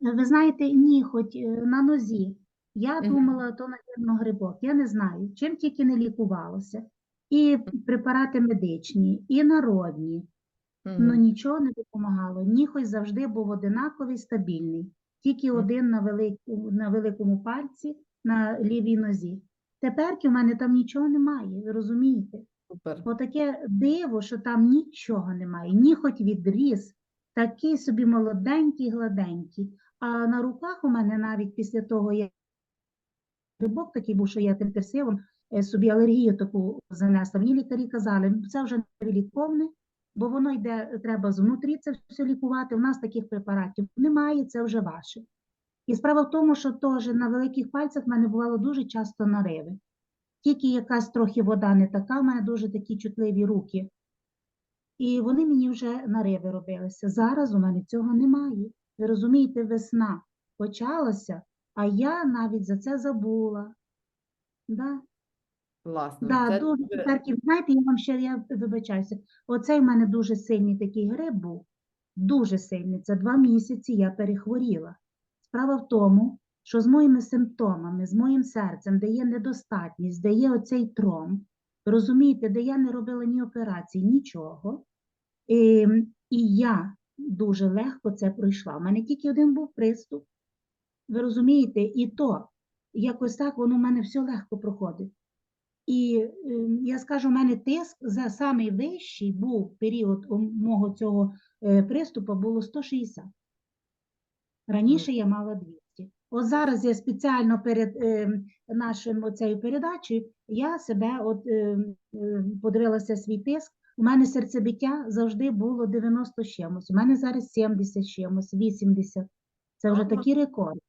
Ви знаєте, ні, хоч е, на нозі. Я думала, то, напевно, грибок. Я не знаю, чим тільки не лікувалося. І препарати медичні, і народні. Ну нічого не допомагало. Ніхось завжди був одинаковий, стабільний. Тільки один на, велику, на великому пальці, на лівій нозі. Тепер у мене там нічого немає, ви розумієте? Супер. Отаке диво, що там нічого немає. Ні хоч відріс, такий собі молоденький, гладенький. А на руках у мене навіть після того, як грибок такий був, що я тим терсивом е, собі алергію таку занесла. Мені лікарі казали, «Ну, це вже невиліковне, бо воно йде, треба знутрі це все лікувати. У нас таких препаратів немає, це вже ваше. І справа в тому, що теж на великих пальцях в мене бувало дуже часто нариви. Тільки якась трохи вода не така, в мене дуже такі чутливі руки. І вони мені вже нариви робилися. Зараз у мене цього немає. Ви розумієте, весна почалася, а я навіть за це забула. Да? Класно. Да, Це дуже тепер, знаєте, я вам ще я вибачаюся. Оцей в мене дуже сильний такий грип був. Дуже сильний. Це два місяці я перехворіла. Справа в тому, що з моїми симптомами, з моїм серцем, де є недостатність, де є оцей тромб, розумієте, де я не робила ні операції, нічого. І, і я дуже легко це пройшла. У мене тільки один був приступ. Ви розумієте, і то якось так воно в мене все легко проходить. І е, я скажу, у мене тиск за самий вищий був період мого цього е, приступу було 160. Раніше я мала 200. От зараз я спеціально перед е, нашим цією передачею я себе от е, подивилася свій тиск. У мене серцебиття завжди було 90 з чимось. У мене зараз 70 чимось, 80. Це вже такі рекорди.